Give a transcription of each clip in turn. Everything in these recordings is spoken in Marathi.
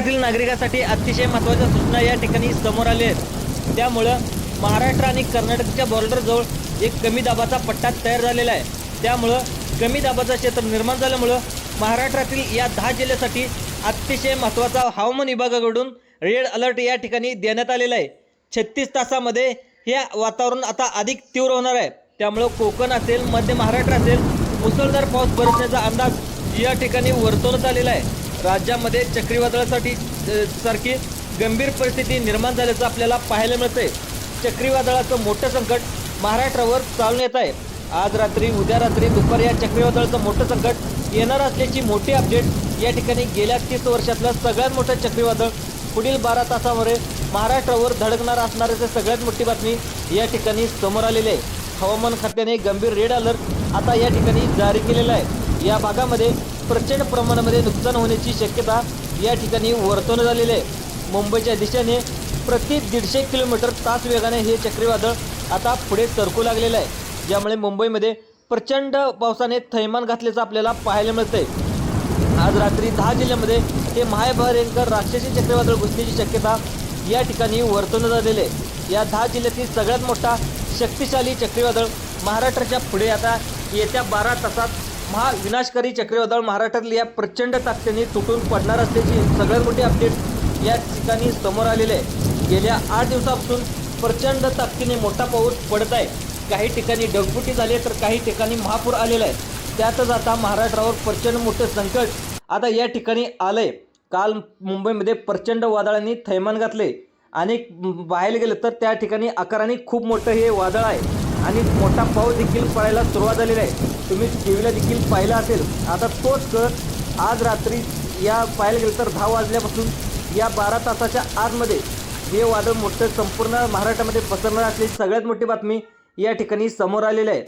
राज्यातील नागरिकांसाठी अतिशय महत्त्वाच्या सूचना या ठिकाणी समोर आल्या आहेत. त्यामुळं महाराष्ट्र आणि कर्नाटकच्या बॉर्डरजवळ एक कमी दाबाचा पट्टा तयार झालेला आहे. त्यामुळं कमी दाबाचं क्षेत्र निर्माण झाल्यामुळं महाराष्ट्रातील या दहा जिल्ह्यासाठी अतिशय महत्त्वाचा हवामान विभागाकडून रेड अलर्ट या ठिकाणी देण्यात आलेला आहे. छत्तीस तासामध्ये हे वातावरण आता अधिक तीव्र होणार आहे. त्यामुळं कोकण असेल मध्य महाराष्ट्र असेल मुसळधार पाऊस बरसण्याचा अंदाज या ठिकाणी वर्तवण्यात आलेला आहे. राज्यामध्ये चक्रीवादळासाठी सारखी गंभीर परिस्थिती निर्माण झाल्याचं आपल्याला पाहायला मिळतंय. चक्रीवादळाचं मोठं संकट महाराष्ट्रावर चालून येत आहे. आज रात्री उद्या रात्री दुपार या चक्रीवादळाचं मोठं संकट येणार असल्याची मोठी अपडेट या ठिकाणी गेल्या तीस वर्षातलं सगळ्यात मोठं चक्रीवादळ पुढील बारा तासामध्ये महाराष्ट्रावर धडकणार असणाऱ्याची सगळ्यात मोठी बातमी या ठिकाणी समोर आलेली आहे. हवामान खात्याने गंभीर रेड अलर्ट आता या ठिकाणी जारी केलेला आहे. या भागामध्ये प्रचंड प्रमाणामध्ये नुकसान होण्याची शक्यता या ठिकाणी वर्तवण्यात आलेली आहे. मुंबईच्या दिशेने प्रति दीडशे किलोमीटर तास वेगाने हे चक्रीवादळ आता पुढे सरकू लागलेलं आहे. ज्यामुळे मुंबईमध्ये प्रचंड पावसाने थैमान घातल्याचं आपल्याला पाहायला मिळतंय. आज रात्री दहा जिल्ह्यामध्ये हे महाभयंकर राक्षसी चक्रीवादळ घुसण्याची शक्यता या ठिकाणी वर्तवण्यात आलेली आहे. या दहा जिल्ह्यातील सगळ्यात मोठा शक्तिशाली चक्रीवादळ महाराष्ट्राच्या पुढे आता येत्या बारा तासात महाविनाशकारी चक्रीवादळ महाराष्ट्रातील या प्रचंड ताकदीने तुटून पडणार असल्याची सगळ्यात मोठी अपडेट या ठिकाणी समोर आलेली आहे. गेल्या आठ दिवसापासून प्रचंड ताकदीने मोठा पाऊस पडत आहे. काही ठिकाणी ढगफुटी झाली आहे तर काही ठिकाणी महापूर आलेला आहे. त्यातच आता महाराष्ट्रावर प्रचंड मोठं संकट आता या ठिकाणी आलंय. काल मुंबईमध्ये प्रचंड वादळांनी थैमान घातले. आणि बाहेर गेलं तर त्या ठिकाणी आकाराने खूप मोठं हे वादळ आहे. आणि मोठा पाऊस देखील पडायला सुरुवात झालेली आहे. तुम्ही टी व्हीला देखील पाहिलं असेल. आता तोच कर आज रात्री या पाहायला गेलं तर दहा वाजल्यापासून या बारा तासाच्या आतमध्ये हे वादळ मोठं संपूर्ण महाराष्ट्रामध्ये पसरणार असलेली सगळ्यात मोठी बातमी या ठिकाणी समोर आलेली आहे.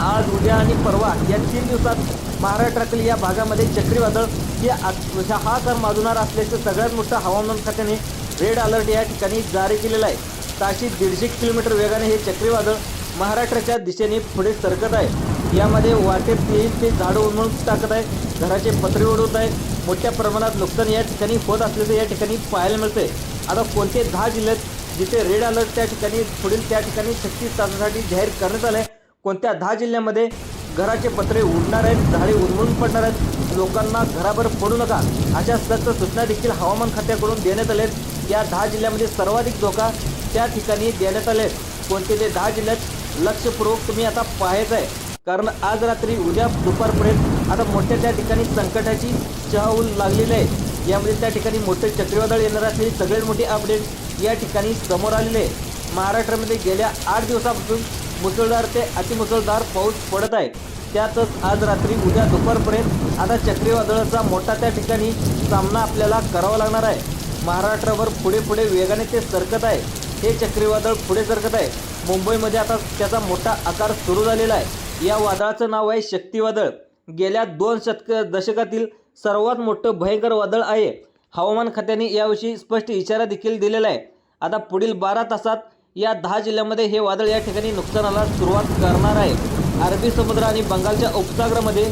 आज उद्या आणि परवा या तीन दिवसात महाराष्ट्रातील या भागामध्ये चक्रीवादळ हे आत- म्हणजे हा माजवणार असल्याचं सगळ्यात मोठं हवामान खात्याने रेड अलर्ट या ठिकाणी जारी केलेला आहे. ताशी दीडशे किलोमीटर वेगाने हे चक्रीवादळ महाराष्ट्राच्या दिशेने पुढे सरकत आहे. यामध्ये वाटे येईल ते झाडं उन्मळून टाकत आहे घराचे पत्रे उडवत आहे मोठ्या प्रमाणात नुकसान या ठिकाणी होत असल्याचं या ठिकाणी पाहायला मिळते आता कोणते दहा जिल्ह्यात जिथे रेड अलर्ट त्या ठिकाणी पुढील त्या ठिकाणी छत्तीस तासासाठी जाहीर करण्यात आलं आहे कोणत्या दहा जिल्ह्यामध्ये घराचे पत्रे उडणार आहेत झाडे उन्मळून पडणार आहेत लोकांना घराभर पडू नका अशा सक्त सूचना देखील हवामान खात्याकडून देण्यात आल्या आहेत. या दहा जिल्ह्यामध्ये सर्वाधिक धोका त्या ठिकाणी देण्यात आले आहेत कोणते ते दहा जिल्ह्यात लक्षपूर्वक तुम्ही आता पाहायचं आहे कारण आज रात्री उद्या दुपारपर्यंत आता मोठ्या त्या ठिकाणी संकटाची चहाऊल लागलेली आहे. यामध्ये त्या ठिकाणी मोठे चक्रीवादळ येणार असलेली सगळ्यात मोठी अपडेट या ठिकाणी समोर आलेली आहे. महाराष्ट्रामध्ये गेल्या आठ दिवसापासून मुसळधार ते अतिमुसळधार पाऊस पडत आहे. त्यातच आज रात्री उद्या दुपारपर्यंत आता चक्रीवादळाचा मोठा त्या ठिकाणी सामना आपल्याला करावा लागणार आहे. महाराष्ट्रावर पुढे पुढे वेगाने ते सरकत आहे. हे चक्रीवादळ पुढे सरकत आहे. मुंबईमध्ये आता त्याचा मोठा आकार सुरू झालेला आहे. या वादळाचं नाव आहे शक्तिवादळ. गेल्या दोन शतक दशकातील सर्वात मोठं भयंकर वादळ आहे. हवामान खात्याने याविषयी स्पष्ट इशारा देखील दिलेला आहे. आता पुढील बारा तासात या दहा जिल्ह्यामध्ये हे वादळ या ठिकाणी नुकसानाला सुरुवात करणार आहे. अरबी समुद्र आणि बंगालच्या उपसागरामध्ये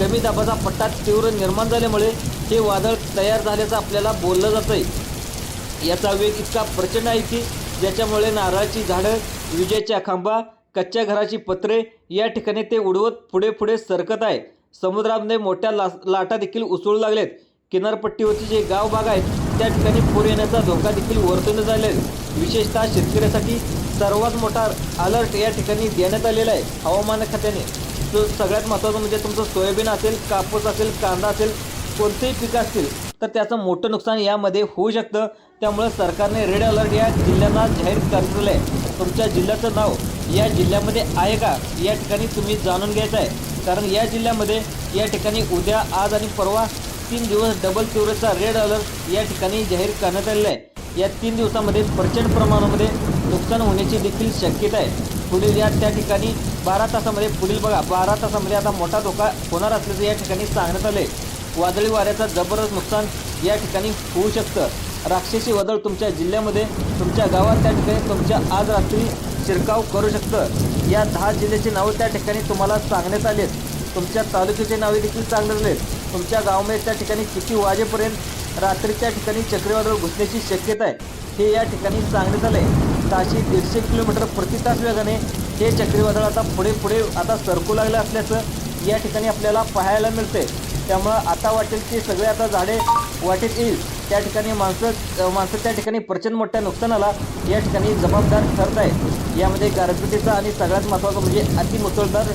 कमी दाबाचा पट्टा तीव्र निर्माण झाल्यामुळे हे वादळ तयार झाल्याचं आपल्याला बोललं जातं आहे याचा वेग इतका प्रचंड आहे की ज्याच्यामुळे नारळाची झाडं विजेच्या खांबा कच्च्या घराची पत्रे या ठिकाणी ते उडवत पुढे पुढे सरकत आहे. समुद्रामध्ये मोठ्या ला लाटा देखील उसळू लागलेत. किनारपट्टीवरचे जे गाव भाग आहेत त्या ठिकाणी पूर येण्याचा धोका देखील वर्तवण्यात आहे. विशेषतः शेतकऱ्यासाठी सर्वात मोठा अलर्ट या ठिकाणी देण्यात आलेला आहे हवामान खात्याने. तो सगळ्यात महत्त्वाचं म्हणजे तुमचं सोयाबीन असेल कापूस असेल कांदा असेल कोणतेही पिकं असतील तर त्याचं मोठं नुकसान यामध्ये होऊ शकतं. त्यामुळं सरकारने रेड अलर्ट या जिल्ह्यांना जाहीर करलेलं आहे तुमच्या जिल्ह्याचं नाव या जिल्ह्यामध्ये आहे का? या ठिकाणी तुम्ही जाणून घ्यायचं आहे. कारण या जिल्ह्यामध्ये या ठिकाणी उद्या आज आणि परवा तीन दिवस डबल तीव्रचा रेड अलर्ट या ठिकाणी जाहीर करण्यात आलेला आहे. या तीन दिवसामध्ये प्रचंड प्रमाणामध्ये नुकसान होण्याची देखील शक्यता आहे. पुढील या त्या ठिकाणी बारा तासामध्ये पुढील बघा बारा तासामध्ये आता मोठा धोका होणार असल्याचं या ठिकाणी सांगण्यात आलं आहे वादळी वाऱ्याचा जबरदस्त नुकसान या ठिकाणी होऊ शकतं. राक्षसी वादळ तुमच्या जिल्ह्यामध्ये तुमच्या गावात त्या ठिकाणी तुमच्या आज रात्री शिरकाव करू शकतं. या दहा जिल्ह्याची नावं त्या ठिकाणी तुम्हाला सांगण्यात आली आहेत. तुमच्या तालुक्याची नावे देखील सांगण्यात आली आहेत. तुमच्या गावामध्ये त्या ठिकाणी किती वाजेपर्यंत रात्रीच्या ठिकाणी चक्रीवादळ घुसण्याची शक्यता आहे हे या ठिकाणी सांगण्यात आलंय ताशी दीडशे किलोमीटर प्रति तास वेगाने हे चक्रीवादळ आता पुढे पुढे आता सरकू लागलं असल्याचं या ठिकाणी आपल्याला पाहायला मिळतंय. त्यामुळं आता वाटेल की सगळे आता झाडे वाटेत येईल. त्या ठिकाणी माणसं माणसं त्या ठिकाणी प्रचंड मोठ्या नुकसानाला या ठिकाणी जबाबदार ठरत आहे यामध्ये गारपिटीचा आणि सगळ्यात महत्त्वाचं म्हणजे अतिमुसळधार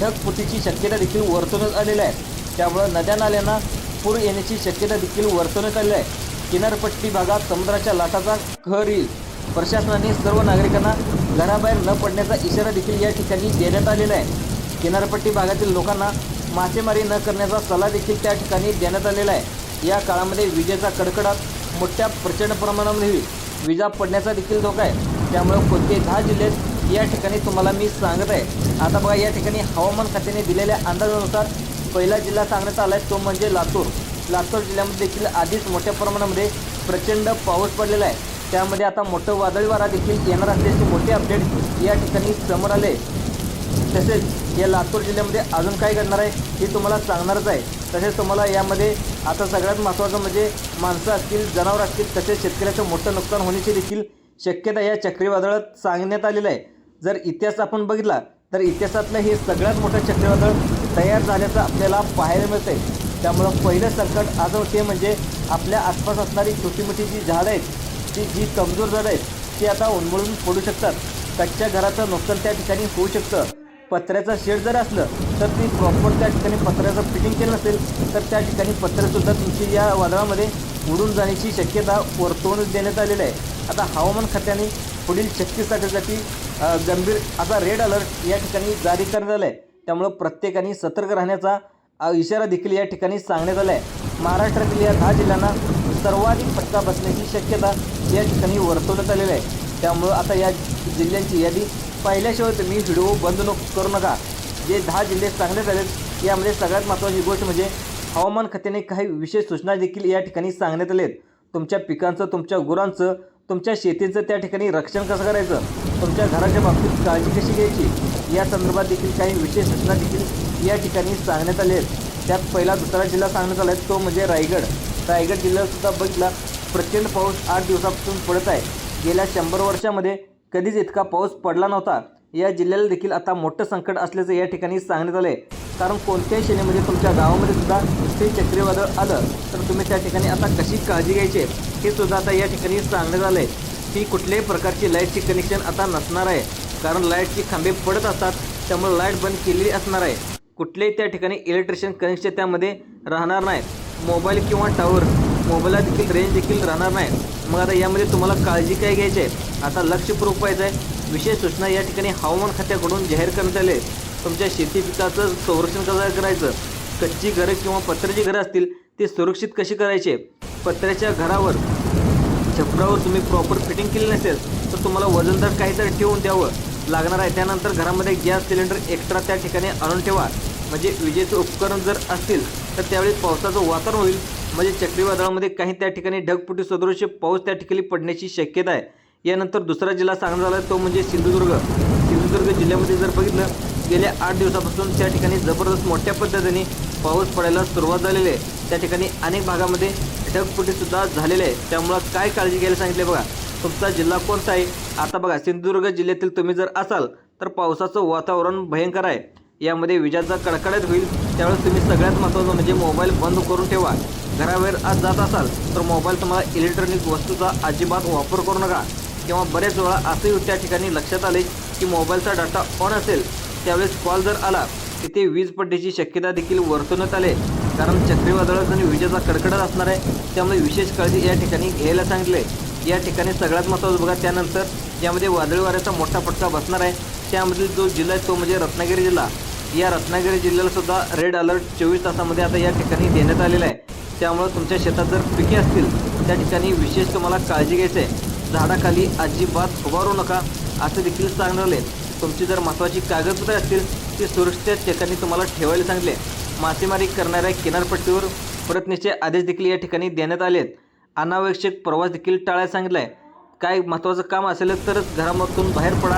ढगफुटीची शक्यता देखील वर्तवण्यात आलेली आहे. त्यामुळं नद्या नाल्यांना पूर येण्याची शक्यता देखील वर्तवण्यात आलेली आहे. किनारपट्टी भागात समुद्राच्या लाटाचा कहर येईल. प्रशासनाने सर्व नागरिकांना घराबाहेर न पडण्याचा इशारा देखील या ठिकाणी देण्यात आलेला आहे. किनारपट्टी भागातील लोकांना मासेमारी न करण्याचा सल्ला देखील त्या ठिकाणी देण्यात आलेला आहे. या काळामध्ये विजेचा कडकडाट मोठ्या प्रचंड प्रमाणामध्ये होईल. विजा पडण्याचा देखील धोका आहे. त्यामुळे कोणते दहा जिल्ह्यात या ठिकाणी तुम्हाला मी सांगत आहे. आता बघा या ठिकाणी हवामान खात्याने दिलेल्या अंदाजानुसार पहिला जिल्हा सांगण्यात आला आहे तो म्हणजे लातूर. लातूर जिल्ह्यामध्ये देखील आधीच मोठ्या प्रमाणामध्ये प्रचंड पाऊस पडलेला आहे. त्यामध्ये आता मोठं वादळी वारा देखील येणार असल्याचे मोठे अपडेट या ठिकाणी समोर आले तसेच या लातूर जिल्ह्यामध्ये अजून काय घडणार आहे हे तुम्हाला सांगणारच आहे. तसेच तुम्हाला यामध्ये आता सगळ्यात महत्त्वाचं म्हणजे माणसं असतील जनावरं असतील तसेच शेतकऱ्याचं मोठं नुकसान होण्याची देखील शक्यता या चक्रीवादळात सांगण्यात आलेलं आहे. जर इतिहास आपण बघितला तर इतिहासातलं हे सगळ्यात मोठं चक्रीवादळ तयार झाल्याचं आपल्याला पाहायला मिळतं आहे त्यामुळं पहिलं संकट आज ते म्हणजे आपल्या आसपास असणारी छोटी मोठी जी झाडं आहेत ती जी कमजोर झाडं आहेत ती आता उन्मळून पडू शकतात. कच्च्या घराचं नुकसान त्या ठिकाणी होऊ शकतं. पत्र्याचं शेड जर असलं तर ती प्रॉपर त्या ठिकाणी पत्र्याचं फिटिंग केलं नसेल तर त्या ठिकाणी पत्र्यासुद्धा तुमची या वादळामध्ये उडून जाण्याची शक्यता वर्तवणूक देण्यात आलेली आहे. आता हवामान खात्याने पुढील छत्तीस गंभीर असा रेड अलर्ट या ठिकाणी जारी करण्यात आला आहे त्यामुळं प्रत्येकाने सतर्क राहण्याचा इशारा देखील या ठिकाणी सांगण्यात आला आहे महाराष्ट्रातील या दहा जिल्ह्यांना सर्वाधिक फटका बसण्याची शक्यता या ठिकाणी वर्तवण्यात आलेली आहे. त्यामुळं आता या जिल्ह्यांची यादी पाहिल्याशिवाय तुम्ही व्हिडिओ बंद नको करू नका. जे दहा जिल्हे सांगण्यात झालेत यामध्ये सगळ्यात महत्त्वाची गोष्ट म्हणजे हवामान खात्याने काही विशेष सूचना देखील या ठिकाणी सांगण्यात आल्या आहेत तुमच्या पिकांचं तुमच्या गुरांचं तुमच्या शेतीचं त्या ठिकाणी रक्षण कसं करायचं? तुमच्या घराच्या बाबतीत काळजी कशी घ्यायची? या संदर्भात देखील काही विशेष सूचना देखील या ठिकाणी सांगण्यात आल्या आहेत त्यात पहिला दुसरा जिल्हा सांगण्यात आला आहे तो म्हणजे रायगड. रायगड जिल्ह्यातसुद्धा बघितला प्रचंड पाऊस आठ दिवसापासून पडत आहे. गेल्या शंभर वर्षामध्ये कधीच इतका पाऊस पडला नव्हता. या जिल्ह्याला देखील आता मोठं संकट असल्याचं या ठिकाणी सांगण्यात आलं आहे कारण कोणत्याही श्रेणीमध्ये तुमच्या गावामध्ये सुद्धा ते चक्रीवादळ आलं तर तुम्ही त्या ठिकाणी आता कशी काळजी घ्यायची? हे सुद्धा आता या ठिकाणी सांगण्यात आलं आहे की कुठल्याही प्रकारची लाईटची कनेक्शन आता नसणार आहे. कारण लाईटची खांबे पडत असतात त्यामुळे लाइट बंद केलेली असणार आहे. कुठलेही त्या ठिकाणी इलेक्ट्रिशियन कनेक्शन त्यामध्ये राहणार नाही. मोबाईल किंवा टावर मोबाईलला देखील रेंज देखील राहणार नाही. मग आता यामध्ये तुम्हाला काळजी काय घ्यायची आहे? आता लक्षपूर्वक पाहिजे आहे विशेष सूचना या ठिकाणी हवामान खात्याकडून जाहीर करण्यात आले तुमच्या शेती पिकाचं संरक्षण कसं करायचं? कच्ची घरं किंवा पत्र्याची घरं असतील ती सुरक्षित कशी करायची? पत्र्याच्या घरावर छपरावर तुम्ही प्रॉपर फिटिंग केली नसेल तर तुम्हाला वजनदार काहीतरी ठेवून द्यावं. लागणार आहे त्यानंतर घरामध्ये गॅस सिलेंडर एक्स्ट्रा त्या ठिकाणी आणून ठेवा. म्हणजे विजेचे उपकरण जर असतील तर त्यावेळी पावसाचं वातावरण होईल. म्हणजे चक्रीवादळामध्ये काही त्या ठिकाणी ढगफुटी सदृश पाऊस त्या ठिकाणी पडण्याची शक्यता आहे. यानंतर दुसरा जिल्हा सांगण्यात आला तो म्हणजे सिंधुदुर्ग. सिंधुदुर्ग जिल्ह्यामध्ये जर बघितलं गेल्या आठ दिवसापासून त्या ठिकाणी जबरदस्त मोठ्या पद्धतीने पाऊस पडायला सुरुवात झालेली आहे. त्या ठिकाणी अनेक भागामध्ये ढगफुटीसुद्धा झालेले आहे त्यामुळं काय काळजी घ्यायला सांगितले बघा तुमचा जिल्हा कोणता आहे? आता बघा सिंधुदुर्ग जिल्ह्यातील तुम्ही जर असाल तर पावसाचं वातावरण भयंकर आहे. यामध्ये विजाचा कडकडाट होईल. त्यावेळेस तुम्ही सगळ्यात महत्त्वाचं म्हणजे मोबाईल बंद करून ठेवा. घराबाहेर आज जात असाल तर मोबाईल तुम्हाला इलेक्ट्रॉनिक वस्तूचा अजिबात वापर करू नका. किंवा बरेच वेळा असंही त्या ठिकाणी लक्षात आले की मोबाईलचा डाटा ऑन असेल त्यावेळेस कॉल जर आला तिथे वीज पडण्याची शक्यता देखील वर्तवण्यात आले. कारण चक्रीवादळात आणि विजेचा कडकडत असणार आहे त्यामुळे विशेष काळजी या ठिकाणी घ्यायला सांगितले. या ठिकाणी सगळ्यात महत्त्वाचं बघा त्यानंतर यामध्ये वादळी वाऱ्याचा मोठा फटका बसणार आहे त्यामधील जो जिल्हा आहे तो म्हणजे रत्नागिरी जिल्हा. या रत्नागिरी जिल्ह्याला सुद्धा रेड अलर्ट चोवीस तासामध्ये आता या ठिकाणी देण्यात आलेला आहे. त्यामुळं तुमच्या शेतात जर पिके असतील त्या ठिकाणी विशेष तुम्हाला काळजी घ्यायचं आहे. झाडाखाली अजिबात उभारू नका असं देखील सांगण्यात तुमची जर महत्त्वाची कागदपत्रे असतील ती सुरक्षित ठिकाणी तुम्हाला ठेवायला सांगले मासेमारी करणाऱ्या किनारपट्टीवर परतण्याचे आदेश देखील या ठिकाणी देण्यात आले आहेत अनावश्यक प्रवास देखील टाळायला सांगितलं आहे काय महत्त्वाचं काम असेल तरच घरामधून बाहेर पडा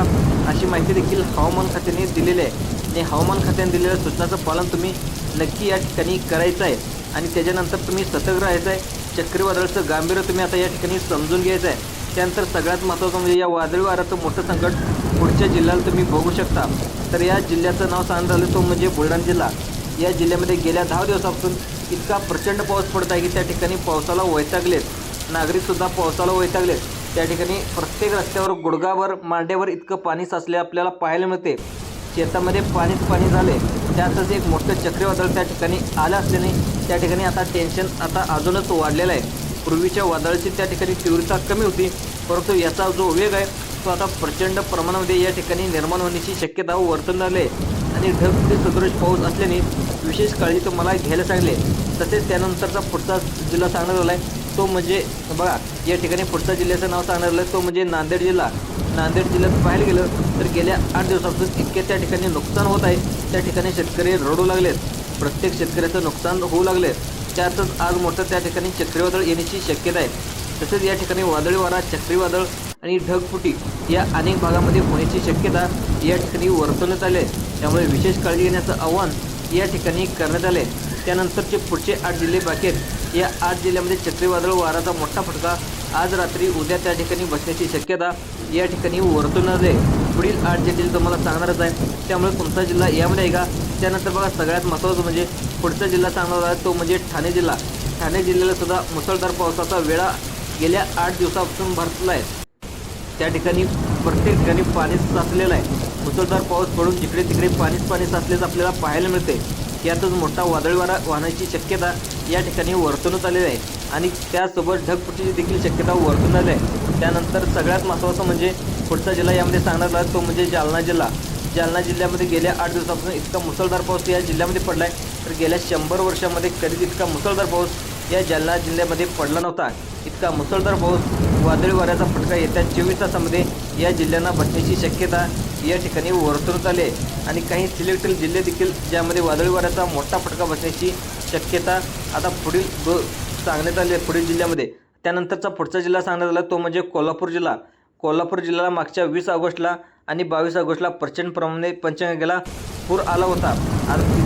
अशी माहिती देखील हवामान खात्याने दिलेली आहे. आणि हवामान खात्याने दिलेल्या सूचनाचं पालन तुम्ही नक्की या ठिकाणी करायचं आहे. आणि त्याच्यानंतर तुम्ही सतर्क राहायचं आहे. चक्रीवादळाचं गांभीर्य तुम्ही आता या ठिकाणी समजून घ्यायचं आहे. त्यानंतर सगळ्यात महत्त्वाचं म्हणजे या वादळी वाऱ्याचं मोठं संकट पुढच्या जिल्ह्याला तुम्ही बघू शकता. तर या जिल्ह्याचं नाव सांगण्यात आलं तो म्हणजे बुलढाणा जिल्हा. या जिल्ह्यामध्ये गेल्या दहा दिवसापासून इतका प्रचंड पाऊस पडत आहे की त्या ठिकाणी पावसाला वैतागलेत. नागरिकसुद्धा पावसाला वैतागलेत. त्या ठिकाणी प्रत्येक रस्त्यावर गुडगावर मांड्यावर इतकं पाणी साचले आपल्याला पाहायला मिळते शेतामध्ये पाणीच पाणी झाले त्यातच एक मोठं चक्रीवादळ त्या ठिकाणी आलं असल्याने त्या ठिकाणी आता टेन्शन आता अजूनच वाढलेलं आहे. पूर्वीच्या वादळाची त्या ठिकाणी तीव्रता कमी होती परंतु याचा जो वेग आहे तो आता प्रचंड प्रमाणामध्ये या ठिकाणी निर्माण होण्याची शक्यता वर्तन झाली आहे. आणि ढगफुटी सदृश पाऊस असल्याने विशेष काळजी तुम्हाला घ्यायला सांगले. तसेच त्यानंतरचा पुढचा जिल्हा सांगण्यात आला आहे तो म्हणजे बघा या ठिकाणी पुढच्या जिल्ह्याचं नाव सांगण्यात आलं आहे तो म्हणजे नांदेड जिल्हा. नांदेड जिल्ह्यात पाहायला गेलं तर गेल्या आठ दिवसापासून इतके त्या ठिकाणी नुकसान होत आहे. त्या ठिकाणी शेतकरी रडू लागलेत. प्रत्येक शेतकऱ्याचं नुकसान होऊ लागले त्यातच आज मोठं त्या ठिकाणी चक्रीवादळ येण्याची शक्यता आहे. तसेच या ठिकाणी वादळी वारा चक्रीवादळ आणि ढगफुटी या अनेक भागामध्ये होण्याची शक्यता या ठिकाणी वर्तवण्यात आली आहे. त्यामुळे विशेष काळजी घेण्याचं आव्हान या ठिकाणी करण्यात आले त्यानंतरचे पुढचे आठ जिल्हे बाकी आहेत. या आठ जिल्ह्यामध्ये चक्रीवादळ वाराचा मोठा फटका आज रात्री उद्या त्या ठिकाणी बसण्याची शक्यता या ठिकाणी वर्तवणार आहे. पुढील आठ जिल्हे तुम्हाला सांगणारच आहे. त्यामुळे तुमचा जिल्हा यामध्ये आहे का? त्यानंतर बघा सगळ्यात महत्त्वाचं म्हणजे पुढचा जिल्हा सांगणार आहे तो म्हणजे ठाणे जिल्हा. ठाणे जिल्ह्याला सुद्धा मुसळधार पावसाचा वेळा गेल्या आठ दिवसापासून भरतला आहे. त्या ठिकाणी प्रत्येक ठिकाणी पाणी साचलेलं आहे. मुसळधार पाऊस पडून जिकडे तिकडे पाणीच पाणी साचल्याचं आपल्याला पाहायला मिळते यातच मोठा वादळी वारा वाहण्याची शक्यता या ठिकाणी वर्तवण्यात आलेली आहे. आणि त्यासोबत ढगफुटीची देखील शक्यता वर्तवण्यात आली आहे. त्यानंतर सगळ्यात महत्त्वाचं म्हणजे पुढचा जिल्हा यामध्ये सांगण्यात आला तो म्हणजे जालना जिल्हा. जालना जिल्ह्यामध्ये गेल्या आठ दिवसापासून इतका मुसळधार पाऊस या जिल्ह्यामध्ये पडला आहे तर गेल्या शंभर वर्षामध्ये कधीच इतका मुसळधार पाऊस या जालना जिल्ह्यामध्ये पडला नव्हता. इतका मुसळधार पाऊस वादळी वाऱ्याचा फटका येत्या चोवीस तासामध्ये या जिल्ह्यांना बसण्याची शक्यता या ठिकाणी वर्तवण्यात आले आणि काही सिलेक्टेड जिल्हे देखील ज्यामध्ये वादळी वाऱ्याचा मोठा फटका बसण्याची शक्यता आता पुढील दो सांगण्यात आली पुढील जिल्ह्यामध्ये. त्यानंतरचा पुढचा जिल्हा सांगण्यात आला तो म्हणजे कोल्हापूर जिल्हा. कोल्हापूर जिल्ह्याला मागच्या वीस ऑगस्टला आणि बावीस ऑगस्टला प्रचंड प्रमाणे पंचगंगेला पूर आला होता. आणि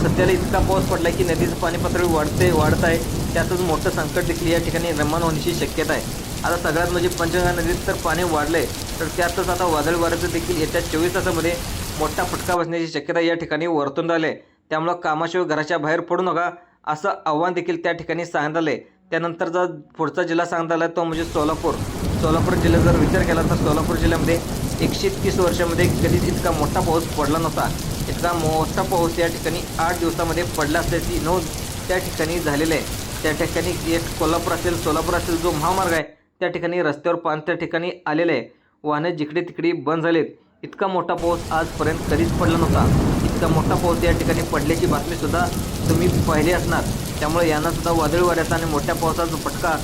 सध्याला इतका पाऊस पडला की नदीचं पाणी पातळी वाढते वाढत आहे. त्यातच मोठं संकट देखील या ठिकाणी निर्माण होण्याची शक्यता आहे. आता सगळ्यात म्हणजे पंचगंगा नदीत तर पाणी वाढलंय तर त्यातच आता वादळ वाऱ्याचं देखील येत्या चोवीस तासामध्ये मोठा फटका बसण्याची शक्यता या ठिकाणी वर्तून राहिले त्यामुळं कामाशिवाय घराच्या बाहेर पडू नका असं आव्हान देखील त्या ठिकाणी सांगण्यात आलं आहे त्यानंतरचा पुढचा जिल्हा सांगण्यात आला तो म्हणजे सोलापूर. सोलापूर जिल्ह्यात जर विचार केला तर सोलापूर जिल्ह्यामध्ये एकशे तीस वर्षामध्ये कधीच इतका मोठा पाऊस पडला नव्हता. इतका मोठा पाऊस या ठिकाणी आठ दिवसामध्ये पडला असल्याची नोंद त्या ठिकाणी झालेली आहे. त्या ठिकाणी एक कोल्हापूर असेल सोलापूर असेल जो महामार्ग आहे त्या ठिकाणी रस्त्यावर पाणी त्या ठिकाणी आलेलं आहे. वाहनं जिकडे तिकडे बंद झालेत. इतका मोठा पाऊस आजपर्यंत कधीच पडला नव्हता. इतका मोठा पाऊस या ठिकाणी पडल्याची बातमीसुद्धा तुम्ही पाहिली असणार. त्यामुळे यांनासुद्धा वादळी वाऱ्याचा आणि मोठ्या पावसाचा फटका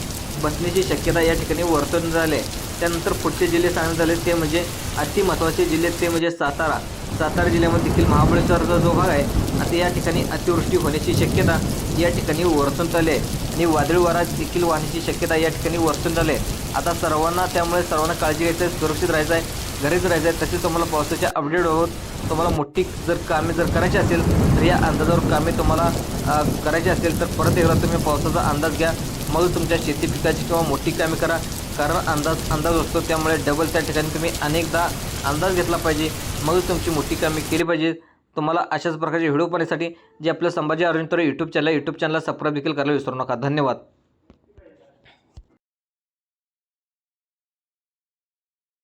बसण्याची शक्यता या ठिकाणी वर्तवण्यात झाले त्यानंतर पुढचे जिल्हे सांगण्यात झाले ते म्हणजे अति महत्त्वाचे जिल्हे ते म्हणजे सातारा. सातारा जिल्ह्यामध्ये देखील महाबळेश्वरचा जो भाग आहे आता या ठिकाणी अतिवृष्टी होण्याची शक्यता या ठिकाणी वर्तन झाले आहे. आणि वादळी वारा देखील वाहण्याची शक्यता या ठिकाणी वर्तन झाले आहे. आता सर्वांना त्यामुळे सर्वांना काळजी घ्यायचं आहे सुरक्षित राहायचं आहे घरीच राहायचं आहे. तसेच तुम्हाला पावसाच्या अपडेट होत तुम्हाला मोठी जर कामे जर करायची असेल तर या अंदाजावर कामे तुम्हाला करायची असेल तर परत एकदा तुम्ही पावसाचा अंदाज घ्या. मग तुमच्या शेती पिकाची किंवा मोठी कामे करा. कारण अंदाज अंदाज असतो त्यामुळे डबल त्या ठिकाणी तुम्ही अनेकदा अंदाज घेतला पाहिजे. मग तुमची मोठी कामे केली पाहिजे. तुम्हाला अशाच प्रकारचे व्हिडिओ पाहण्यासाठी जे आपलं संभाजी अरुण तर यूट्यूब चॅनल यूट्यूब चॅनलला सबस्क्राईब देखील करायला विसरू नका. धन्यवाद.